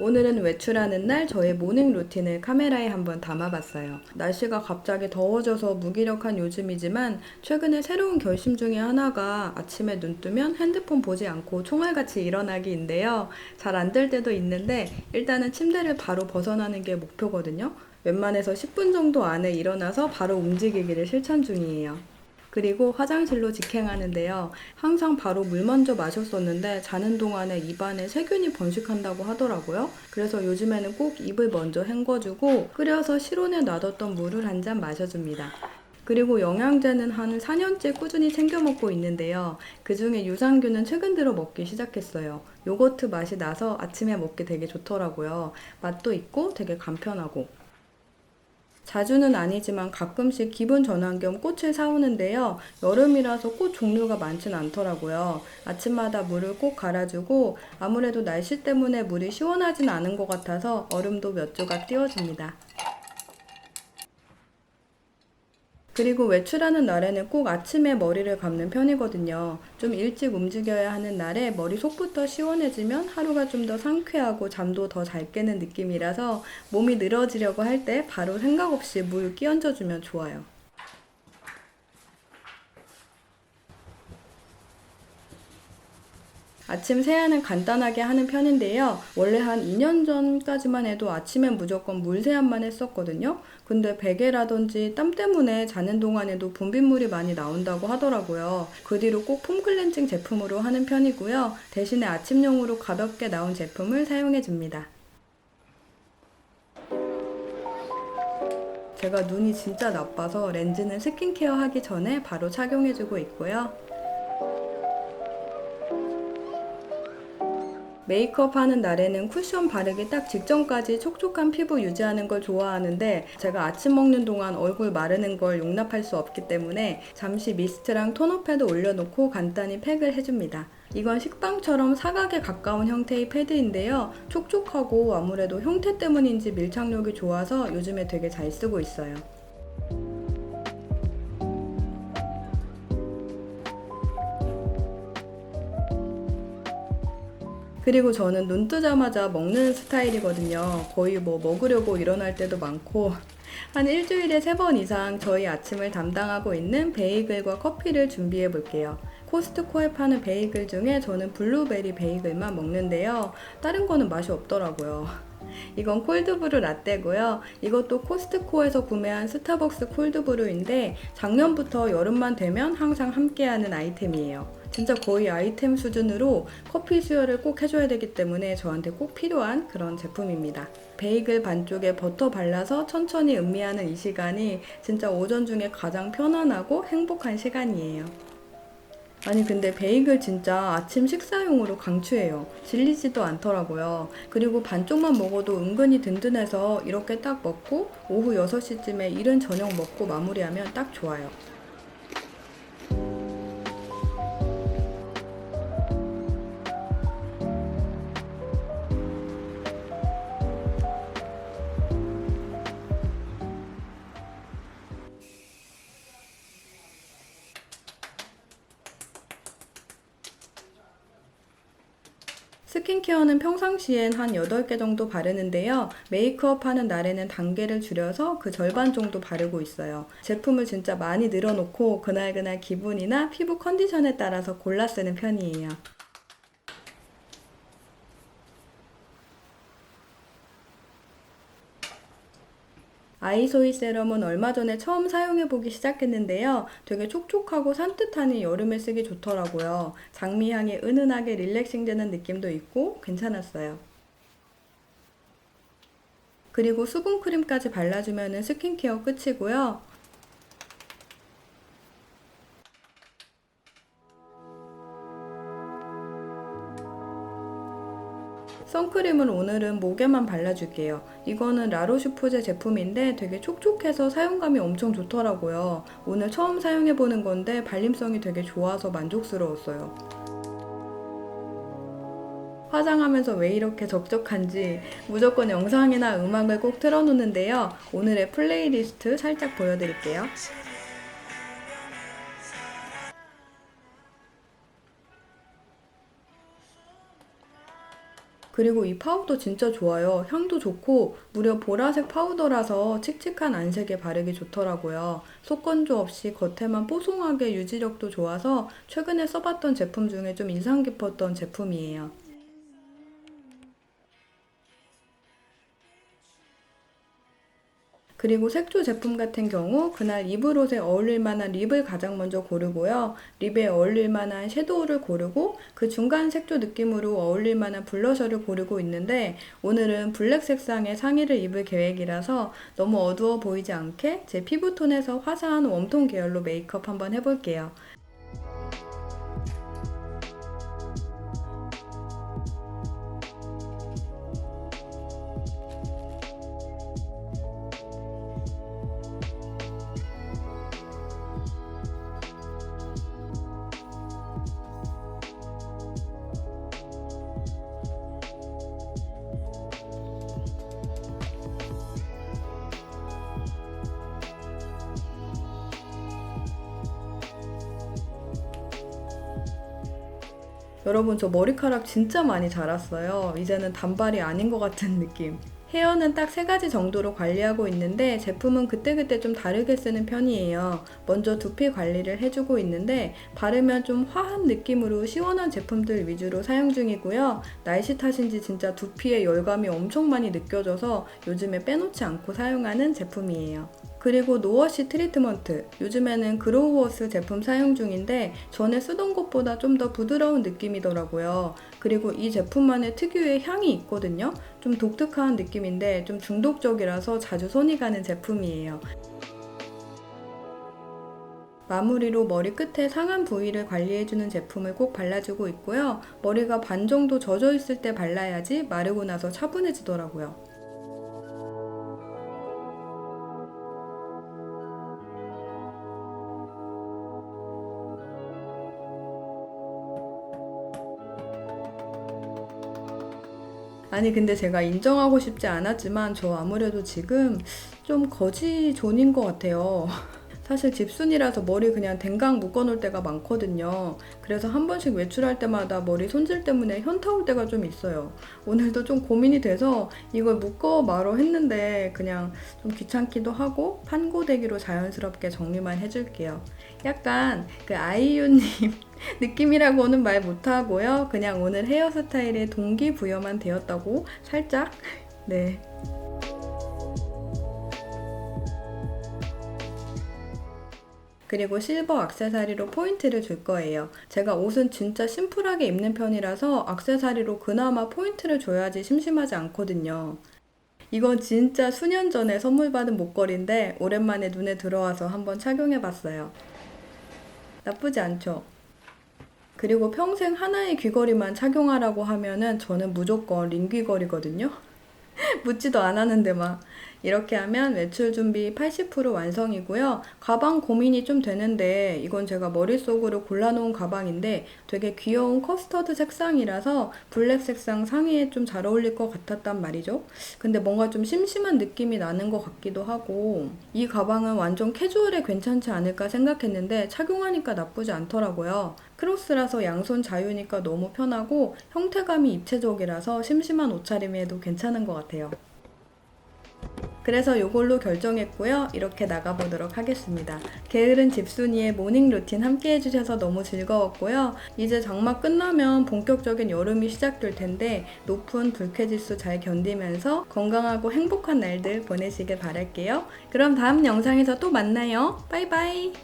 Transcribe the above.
오늘은 외출하는 날 저의 모닝 루틴을 카메라에 한번 담아봤어요. 날씨가 갑자기 더워져서 무기력한 요즘이지만 최근에 새로운 결심 중에 하나가 아침에 눈 뜨면 핸드폰 보지 않고 총알같이 일어나기인데요. 잘 안 될 때도 있는데 일단은 침대를 바로 벗어나는 게 목표거든요. 웬만해서 10분 정도 안에 일어나서 바로 움직이기를 실천 중이에요. 그리고 화장실로 직행하는데요. 항상 바로 물 먼저 마셨었는데 자는 동안에 입안에 세균이 번식한다고 하더라고요. 그래서 요즘에는 꼭 입을 먼저 헹궈주고 끓여서 실온에 놔뒀던 물을 한 잔 마셔줍니다. 그리고 영양제는 한 4년째 꾸준히 챙겨 먹고 있는데요. 그 중에 유산균은 최근 들어 먹기 시작했어요. 요거트 맛이 나서 아침에 먹기 되게 좋더라고요. 맛도 있고 되게 간편하고. 자주는 아니지만 가끔씩 기분 전환 겸 꽃을 사오는데요. 여름이라서 꽃 종류가 많진 않더라고요. 아침마다 물을 꼭 갈아주고 아무래도 날씨 때문에 물이 시원하진 않은 것 같아서 얼음도 몇 조각 띄워줍니다. 그리고 외출하는 날에는 꼭 아침에 머리를 감는 편이거든요. 좀 일찍 움직여야 하는 날에 머리 속부터 시원해지면 하루가 좀 더 상쾌하고 잠도 더 잘 깨는 느낌이라서 몸이 늘어지려고 할 때 바로 생각 없이 물 끼얹어주면 좋아요. 아침 세안은 간단하게 하는 편인데요. 원래 한 2년 전까지만 해도 아침엔 무조건 물 세안만 했었거든요. 근데 베개라든지 땀 때문에 자는 동안에도 분비물이 많이 나온다고 하더라고요. 그 뒤로 꼭 폼클렌징 제품으로 하는 편이고요. 대신에 아침용으로 가볍게 나온 제품을 사용해 줍니다. 제가 눈이 진짜 나빠서 렌즈는 스킨케어 하기 전에 바로 착용해주고 있고요. 메이크업 하는 날에는 쿠션 바르기 딱 직전까지 촉촉한 피부 유지하는 걸 좋아하는데 제가 아침 먹는 동안 얼굴 마르는 걸 용납할 수 없기 때문에 잠시 미스트랑 토너 패드 올려놓고 간단히 팩을 해줍니다. 이건 식빵처럼 사각에 가까운 형태의 패드인데요. 촉촉하고 아무래도 형태 때문인지 밀착력이 좋아서 요즘에 되게 잘 쓰고 있어요. 그리고 저는 눈 뜨자마자 먹는 스타일이거든요. 거의 뭐 먹으려고 일어날 때도 많고 한 일주일에 세 번 이상 저희 아침을 담당하고 있는 베이글과 커피를 준비해 볼게요. 코스트코에 파는 베이글 중에 저는 블루베리 베이글만 먹는데요. 다른 거는 맛이 없더라고요. 이건 콜드브루 라떼고요. 이것도 코스트코에서 구매한 스타벅스 콜드브루인데 작년부터 여름만 되면 항상 함께하는 아이템이에요. 진짜 거의 아이템 수준으로 커피 수혈을 꼭 해줘야 되기 때문에 저한테 꼭 필요한 그런 제품입니다. 베이글 반쪽에 버터 발라서 천천히 음미하는 이 시간이 진짜 오전 중에 가장 편안하고 행복한 시간이에요. 아니 근데 베이글 진짜 아침 식사용으로 강추해요. 질리지도 않더라고요. 그리고 반쪽만 먹어도 은근히 든든해서 이렇게 딱 먹고 오후 6시쯤에 이른 저녁 먹고 마무리하면 딱 좋아요. 스킨케어는 평상시엔 한 8개 정도 바르는데요. 메이크업 하는 날에는 단계를 줄여서 그 절반 정도 바르고 있어요. 제품을 진짜 많이 늘어놓고 그날그날 기분이나 피부 컨디션에 따라서 골라 쓰는 편이에요. 아이소이 세럼은 얼마 전에 처음 사용해보기 시작했는데요. 되게 촉촉하고 산뜻하니 여름에 쓰기 좋더라고요. 장미향이 은은하게 릴렉싱 되는 느낌도 있고 괜찮았어요. 그리고 수분크림까지 발라주면 스킨케어 끝이고요. 선크림을 오늘은 목에만 발라줄게요. 이거는 라로슈푸제 제품인데 되게 촉촉해서 사용감이 엄청 좋더라고요. 오늘 처음 사용해보는 건데 발림성이 되게 좋아서 만족스러웠어요. 화장하면서 왜 이렇게 적적한지 무조건 영상이나 음악을 꼭 틀어놓는데요. 오늘의 플레이리스트 살짝 보여드릴게요. 그리고 이 파우더 진짜 좋아요. 향도 좋고 무려 보라색 파우더라서 칙칙한 안색에 바르기 좋더라고요. 속건조 없이 겉에만 뽀송하게 유지력도 좋아서 최근에 써봤던 제품 중에 좀 인상 깊었던 제품이에요. 그리고 색조 제품 같은 경우 그날 입을 옷에 어울릴 만한 립을 가장 먼저 고르고요. 립에 어울릴 만한 섀도우를 고르고 그 중간 색조 느낌으로 어울릴 만한 블러셔를 고르고 있는데 오늘은 블랙 색상의 상의를 입을 계획이라서 너무 어두워 보이지 않게 제 피부톤에서 화사한 웜톤 계열로 메이크업 한번 해볼게요. 여러분 저 머리카락 진짜 많이 자랐어요. 이제는 단발이 아닌 것 같은 느낌. 헤어는 딱 세 가지 정도로 관리하고 있는데 제품은 그때그때 좀 다르게 쓰는 편이에요. 먼저 두피 관리를 해주고 있는데 바르면 좀 화한 느낌으로 시원한 제품들 위주로 사용 중이고요. 날씨 탓인지 진짜 두피에 열감이 엄청 많이 느껴져서 요즘에 빼놓지 않고 사용하는 제품이에요. 그리고 노워시 트리트먼트. 요즘에는 그로우워스 제품 사용 중인데 전에 쓰던 것보다 좀 더 부드러운 느낌이더라고요. 그리고 이 제품만의 특유의 향이 있거든요. 좀 독특한 느낌인데 좀 중독적이라서 자주 손이 가는 제품이에요. 마무리로 머리 끝에 상한 부위를 관리해주는 제품을 꼭 발라주고 있고요. 머리가 반 정도 젖어 있을 때 발라야지 마르고 나서 차분해지더라고요. 아니 근데 제가 인정하고 싶지 않았지만 저 아무래도 지금 좀 거지 존인 것 같아요. 사실 집순이라서 머리 그냥 댕강 묶어놓을 때가 많거든요. 그래서 한 번씩 외출할 때마다 머리 손질 때문에 현타 올 때가 좀 있어요. 오늘도 좀 고민이 돼서 이걸 묶어 말어 했는데 그냥 좀 귀찮기도 하고 판고데기로 자연스럽게 정리만 해줄게요. 약간 그 아이유님 느낌이라고는 말 못하고요. 그냥 오늘 헤어스타일에 동기부여만 되었다고 살짝 네. 그리고 실버 악세사리로 포인트를 줄 거예요. 제가 옷은 진짜 심플하게 입는 편이라서 악세사리로 그나마 포인트를 줘야지 심심하지 않거든요. 이건 진짜 수년 전에 선물 받은 목걸이인데 오랜만에 눈에 들어와서 한번 착용해 봤어요. 나쁘지 않죠? 그리고 평생 하나의 귀걸이만 착용하라고 하면은 저는 무조건 링 귀걸이거든요. 묻지도 않았는데 막 이렇게 하면 외출 준비 80% 완성이고요. 가방 고민이 좀 되는데 이건 제가 머릿속으로 골라놓은 가방인데 되게 귀여운 커스터드 색상이라서 블랙 색상 상의에 좀 잘 어울릴 것 같았단 말이죠. 근데 뭔가 좀 심심한 느낌이 나는 것 같기도 하고 이 가방은 완전 캐주얼에 괜찮지 않을까 생각했는데 착용하니까 나쁘지 않더라고요. 크로스라서 양손 자유니까 너무 편하고 형태감이 입체적이라서 심심한 옷차림에도 괜찮은 것 같아요. 그래서 이걸로 결정했고요. 이렇게 나가보도록 하겠습니다. 게으른 집순이의 모닝 루틴 함께 해주셔서 너무 즐거웠고요. 이제 장마 끝나면 본격적인 여름이 시작될 텐데 높은 불쾌지수 잘 견디면서 건강하고 행복한 날들 보내시길 바랄게요. 그럼 다음 영상에서 또 만나요. 바이바이.